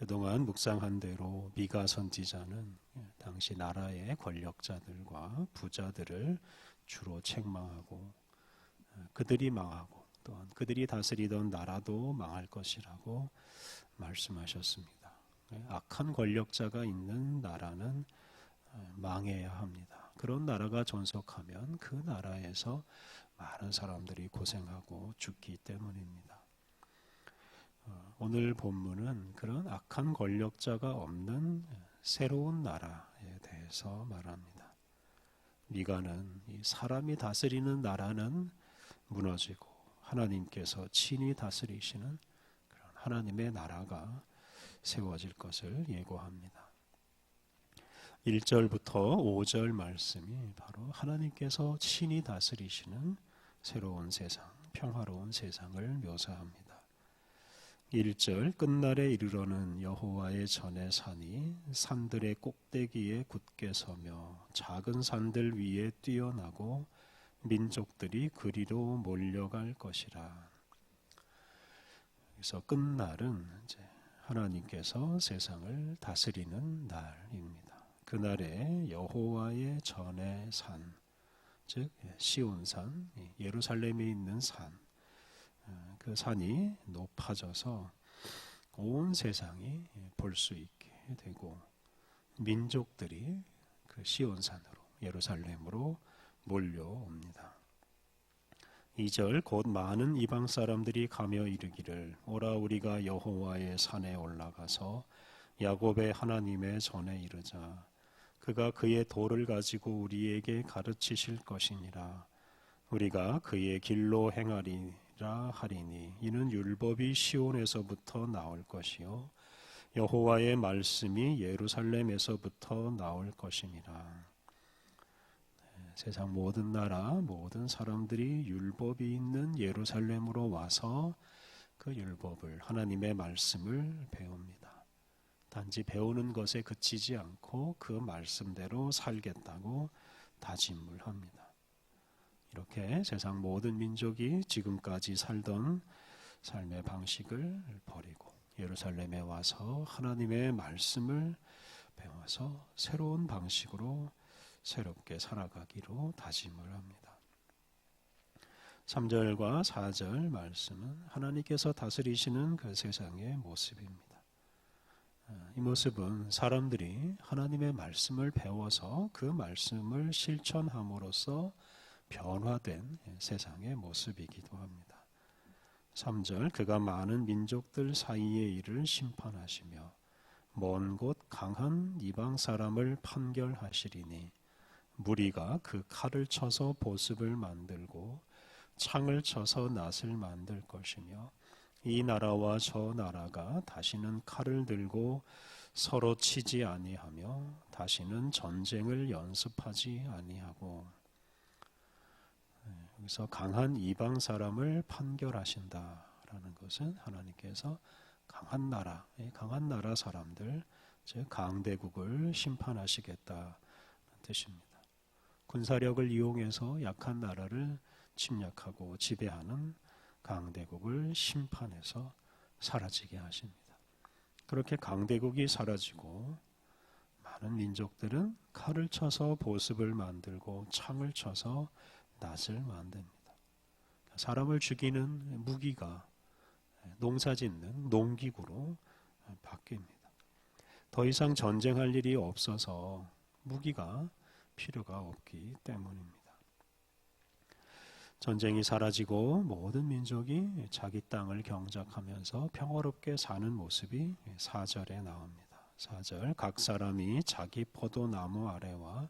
그동안 묵상한 대로 미가 선지자는 당시 나라의 권력자들과 부자들을 주로 책망하고 그들이 망하고 또한 그들이 다스리던 나라도 망할 것이라고 말씀하셨습니다. 악한 권력자가 있는 나라는 망해야 합니다. 그런 나라가 존속하면 그 나라에서 많은 사람들이 고생하고 죽기 때문입니다. 어, 오늘 본문은 그런 악한 권력자가 없는 새로운 나라에 대해서 말합니다. 미가는 사람이 다스리는 나라는 무너지고 하나님께서 친히 다스리시는 그런 하나님의 나라가 세워질 것을 예고합니다. 1절부터 5절 말씀이 바로 하나님께서 친히 다스리시는 새로운 세상, 평화로운 세상을 묘사합니다. 1절 끝날에 이르러는 여호와의 전의 산이 산들의 꼭대기에 굳게 서며 작은 산들 위에 뛰어나고 민족들이 그리로 몰려갈 것이라. 그래서 끝날은 이제 하나님께서 세상을 다스리는 날입니다. 그날에 여호와의 전의 산, 즉 시온산, 예루살렘에 있는 산, 어, 그 산이 높아져서 온 세상이 볼 수 있게 되고 민족들이 그 시온산으로 예루살렘으로 몰려옵니다. 2절 곧 많은 이방 사람들이 가며 이르기를 오라 우리가 여호와의 산에 올라가서 야곱의 하나님의 전에 이르자 그가 그의 도를 가지고 우리에게 가르치실 것이니라 우리가 그의 길로 행하리 라 하리니 이는 율법이 시온에서부터 나올 것이요 여호와의 말씀이 예루살렘에서부터 나올 것이니라 세상 모든 나라, 모든 사람들이 율법이 있는 예루살렘으로 와서 그 율법을 하나님의 말씀을 배웁니다. 단지 배우는 것에 그치지 않고 그 말씀대로 살겠다고 다짐을 합니다. 이렇게 세상 모든 민족이 지금까지 살던 삶의 방식을 버리고 예루살렘에 와서 하나님의 말씀을 배워서 새로운 방식으로 새롭게 살아가기로 다짐을 합니다. 3절과 4절 말씀은 하나님께서 다스리시는 그 세상의 모습입니다. 아, 이 모습은 사람들이 하나님의 말씀을 배워서 그 말씀을 실천함으로써 변화된 세상의 모습이기도 합니다. 3절 그가 많은 민족들 사이의 일을 심판하시며 먼 곳 강한 이방 사람을 판결하시리니 무리가 그 칼을 쳐서 보습을 만들고 창을 쳐서 낫을 만들 것이며 이 나라와 저 나라가 다시는 칼을 들고 서로 치지 아니하며 다시는 전쟁을 연습하지 아니하고 네, 여기서 강한 이방 사람을 판결하신다라는 것은 하나님께서 강한 나라, 강한 나라 사람들, 즉 강대국을 심판하시겠다는 뜻입니다. 군사력을 이용해서 약한 나라를 침략하고 지배하는 강대국을 심판해서 사라지게 하십니다. 그렇게 강대국이 사라지고 많은 민족들은 칼을 쳐서 보습을 만들고 창을 쳐서 낫을 만듭니다. 사람을 죽이는 무기가 농사짓는 농기구로 바뀝니다. 더 이상 전쟁할 일이 없어서 무기가 필요가 없기 때문입니다. 전쟁이 사라지고 모든 민족이 자기 땅을 경작하면서 평화롭게 사는 모습이 4절에 나옵니다. 4절 각 사람이 자기 포도나무 아래와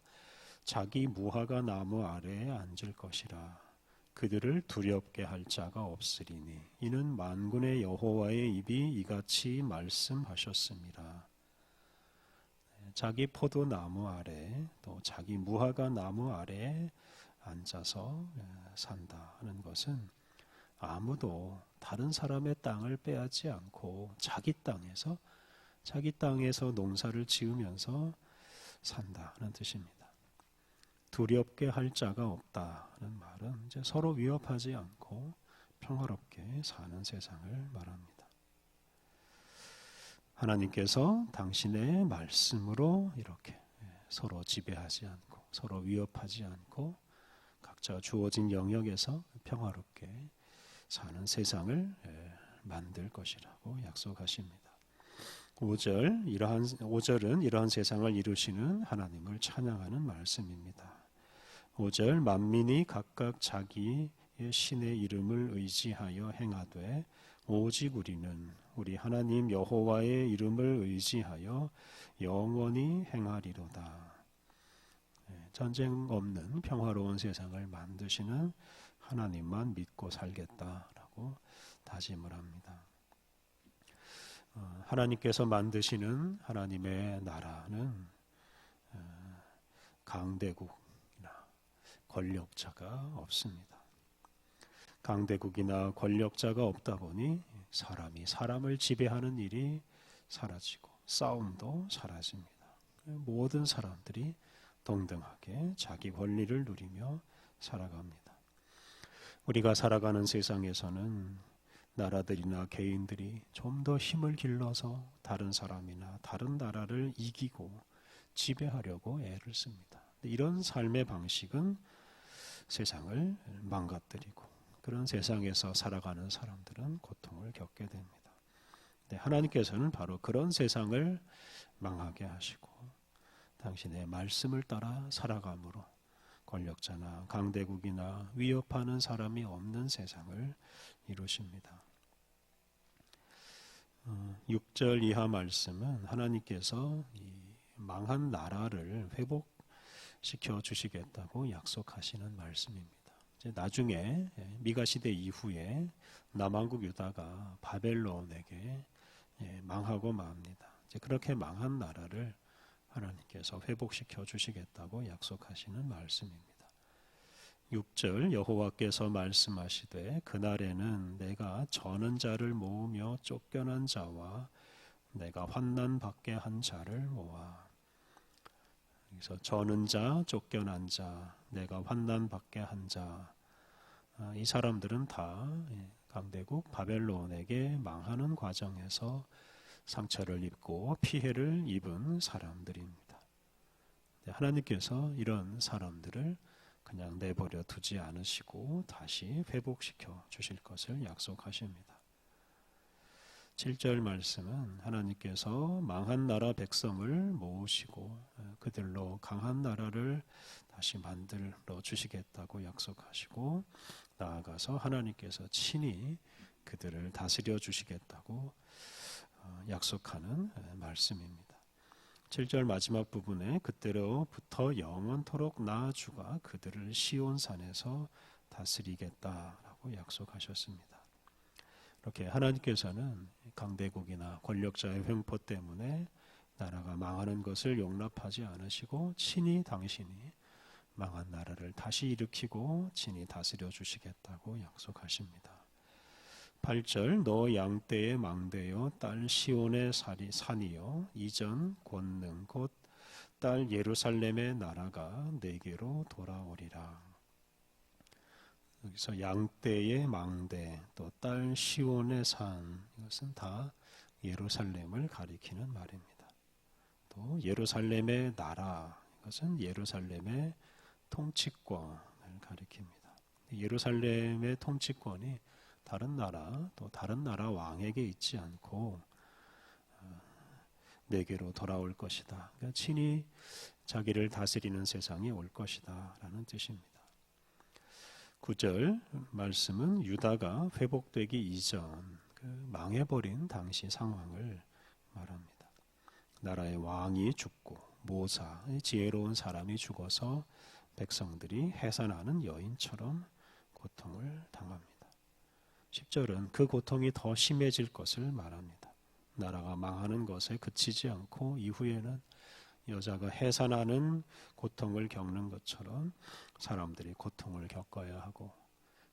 자기 무화과 나무 아래에 앉을 것이라 그들을 두렵게 할 자가 없으리니 이는 만군의 여호와의 입이 이같이 말씀하셨습니다. 자기 포도나무 아래 또 자기 무화과 나무 아래 앉아서 예, 산다 하는 것은 아무도 다른 사람의 땅을 빼앗지 않고 자기 땅에서 자기 땅에서 농사를 지으면서 산다는 뜻입니다. 두렵게 할 자가 없다는 말은 이제 서로 위협하지 않고 평화롭게 사는 세상을 말합니다. 하나님께서 당신의 말씀으로 이렇게 예, 서로 지배하지 않고 서로 위협하지 않고 각자 주어진 영역에서 평화롭게 사는 세상을 예, 만들 것이라고 약속하십니다. 5절 이러한 5절은 이러한 세상을 이루시는 하나님을 찬양하는 말씀입니다. 5절 만민이 각각 자기의 신의 이름을 의지하여 행하되 오직 우리는 우리 하나님 여호와의 이름을 의지하여 영원히 행하리로다. 네, 전쟁 없는 평화로운 세상을 만드시는 하나님만 믿고 살겠다라고 다짐을 합니다. 어, 하나님께서 만드시는 하나님의 나라는 어, 강대국이나 권력자가 없습니다. 강대국이나 권력자가 없다 보니 사람이 사람을 지배하는 일이 사라지고 싸움도 사라집니다. 모든 사람들이 동등하게 자기 권리를 누리며 살아갑니다. 우리가 살아가는 세상에서는 나라들이나 개인들이 좀 더 힘을 길러서 다른 사람이나 다른 나라를 이기고 지배하려고 애를 씁니다. 이런 삶의 방식은 세상을 망가뜨리고 그런 세상에서 살아가는 사람들은 고통을 겪게 됩니다. 네, 하나님께서는 바로 그런 세상을 망하게 하시고 당신의 말씀을 따라 살아감으로 권력자나 강대국이나 위협하는 사람이 없는 세상을 이루십니다. 6절 어, 이하 말씀은 하나님께서 망한 나라를 회복시켜 주시겠다고 약속하시는 말씀입니다. 나중에 예, 미가 시대 이후에 남왕국 유다가 바벨론에게 예, 망하고 맙니다. 그렇게 망한 나라를 하나님께서 회복시켜 주시겠다고 약속하시는 말씀입니다. 6절 여호와께서 말씀하시되 그날에는 내가 저는 자를 모으며 쫓겨난 자와 내가 환난 받게 한 자를 모아 그래서 저는 자 쫓겨난 자 내가 환난 받게 한 자 이 사람들은 다 강대국 바벨론에게 망하는 과정에서 상처를 입고 피해를 입은 사람들입니다. 하나님께서 이런 사람들을 그냥 내버려 두지 않으시고 다시 회복시켜 주실 것을 약속하십니다. 7절 말씀은 하나님께서 망한 나라 백성을 모으시고 어, 그들로 강한 나라를 다시 만들어 주시겠다고 약속하시고 나아가서 하나님께서 친히 그들을 다스려 주시겠다고 어, 약속하는 어, 말씀입니다. 7절 마지막 부분에 그때로부터 영원토록 나 주가 그들을 시온산에서 다스리겠다라고 약속하셨습니다. 이렇게 하나님께서는 강대국이나 권력자의 횡포 때문에 나라가 망하는 것을 용납하지 않으시고 친히 당신이 망한 나라를 다시 일으키고 친히 다스려 주시겠다고 약속하십니다. 8절 너 양떼의 망대요 딸 시온의 살이 산이요 이전 권능 곧 딸 예루살렘의 나라가 내게로 돌아오리라. 여기서 양떼의 망대 또 딸 시온의 산 이것은 다 예루살렘을 가리키는 말입니다. 또 예루살렘의 나라 이것은 예루살렘의 통치권을 가리킵니다. 예루살렘의 통치권이 다른 나라 또 다른 나라 왕에게 있지 않고 어, 내게로 돌아올 것이다. 그러니까 친히 자기를 다스리는 세상이 올 것이다라는 뜻입니다. 9절 말씀은 유다가 회복되기 이전 그 망해버린 당시 상황을 말합니다. 나라의 왕이 죽고 모사 지혜로운 사람이 죽어서 백성들이 해산하는 여인처럼 고통을 당합니다. 10절은 그 고통이 더 심해질 것을 말합니다. 나라가 망하는 것에 그치지 않고 이후에는 여자가 해산하는 고통을 겪는 것처럼 사람들이 고통을 겪어야 하고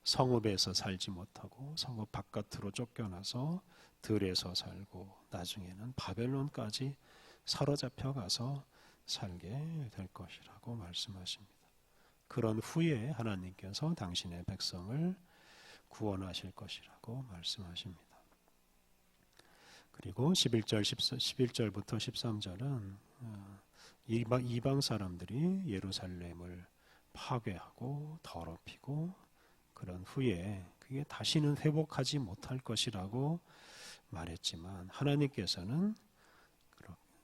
성읍에서 살지 못하고 성읍 바깥으로 쫓겨나서 들에서 살고 나중에는 바벨론까지 사로잡혀 가서 살게 될 것이라고 말씀하십니다. 그런 후에 하나님께서 당신의 백성을 구원하실 것이라고 말씀하십니다. 그리고 11절 11절부터 13절은 어, 이방, 이방 사람들이 예루살렘을 파괴하고 더럽히고 그런 후에 그게 다시는 회복하지 못할 것이라고 말했지만 하나님께서는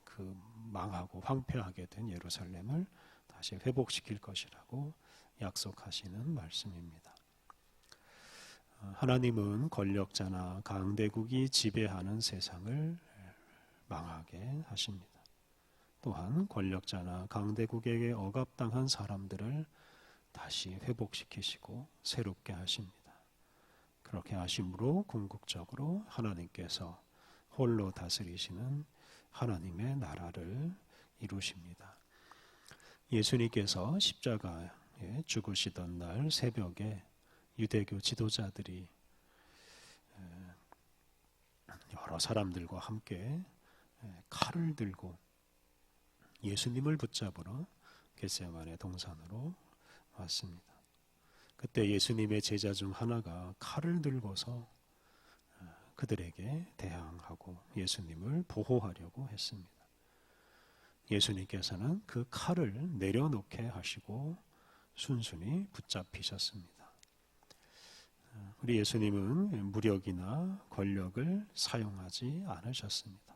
그 망하고 황폐하게 된 예루살렘을 다시 회복시킬 것이라고 약속하시는 말씀입니다. 어, 하나님은 권력자나 강대국이 지배하는 세상을 망하게 하십니다. 또한 권력자나 강대국에게 억압당한 사람들을 다시 회복시키시고 새롭게 하십니다. 그렇게 하심으로 궁극적으로 하나님께서 홀로 다스리시는 하나님의 나라를 이루십니다. 예수님께서 십자가에 죽으시던 날 새벽에 유대교 지도자들이 여러 사람들과 함께 칼을 들고 예수님을 붙잡으러 겟세만의 동산으로 왔습니다. 그때 예수님의 제자 중 하나가 칼을 들고서 그들에게 대항하고 예수님을 보호하려고 했습니다. 예수님께서는 그 칼을 내려놓게 하시고 순순히 붙잡히셨습니다. 우리 예수님은 무력이나 권력을 사용하지 않으셨습니다.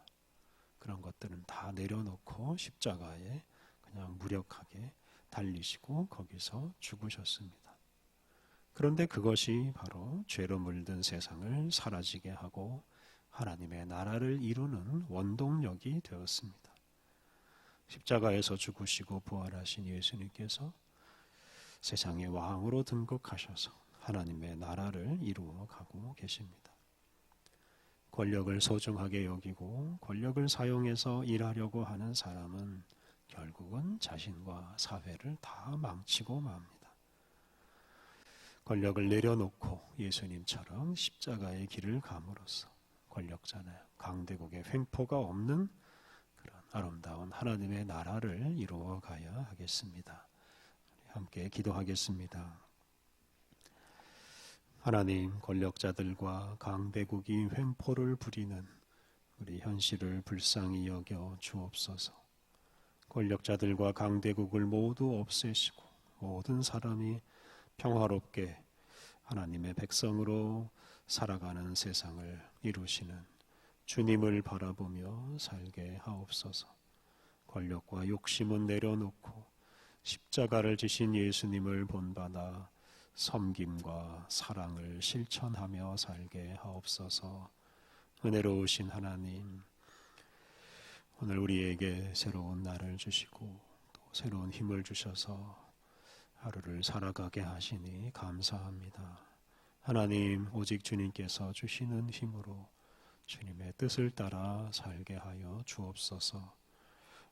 그런 것들은 다 내려놓고 십자가에 그냥 무력하게 달리시고 거기서 죽으셨습니다. 그런데 그것이 바로 죄로 물든 세상을 사라지게 하고 하나님의 나라를 이루는 원동력이 되었습니다. 십자가에서 죽으시고 부활하신 예수님께서 세상의 왕으로 등극하셔서 하나님의 나라를 이루어 가고 계십니다. 권력을 소중하게 여기고 권력을 사용해서 일하려고 하는 사람은 결국은 자신과 사회를 다 망치고 맙니다. 권력을 내려놓고 예수님처럼 십자가의 길을 감으로써 권력자나 강대국의 횡포가 없는 그런 아름다운 하나님의 나라를 이루어 가야 하겠습니다. 함께 기도하겠습니다. 하나님 권력자들과 강대국이 횡포를 부리는 우리 현실을 불쌍히 여겨 주옵소서. 권력자들과 강대국을 모두 없애시고 모든 사람이 평화롭게 하나님의 백성으로 살아가는 세상을 이루시는 주님을 바라보며 살게 하옵소서. 권력과 욕심은 내려놓고 십자가를 지신 예수님을 본받아 섬김과 사랑을 실천하며 살게 하옵소서. 은혜로우신 하나님, 오늘 우리에게 새로운 날을 주시고 또 새로운 힘을 주셔서 하루를 살아가게 하시니 감사합니다. 하나님, 오직 주님께서 주시는 힘으로 주님의 뜻을 따라 살게 하여 주옵소서.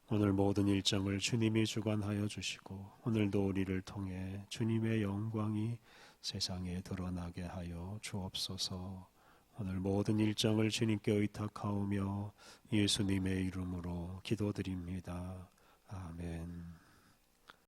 오늘 모든 일정을 주님이 주관하여 주시고 오늘도 우리를 통해 주님의 영광이 세상에 드러나게 하여 주옵소서. 오늘 모든 일정을 주님께 의탁하오며 예수님의 이름으로 기도드립니다. 아멘.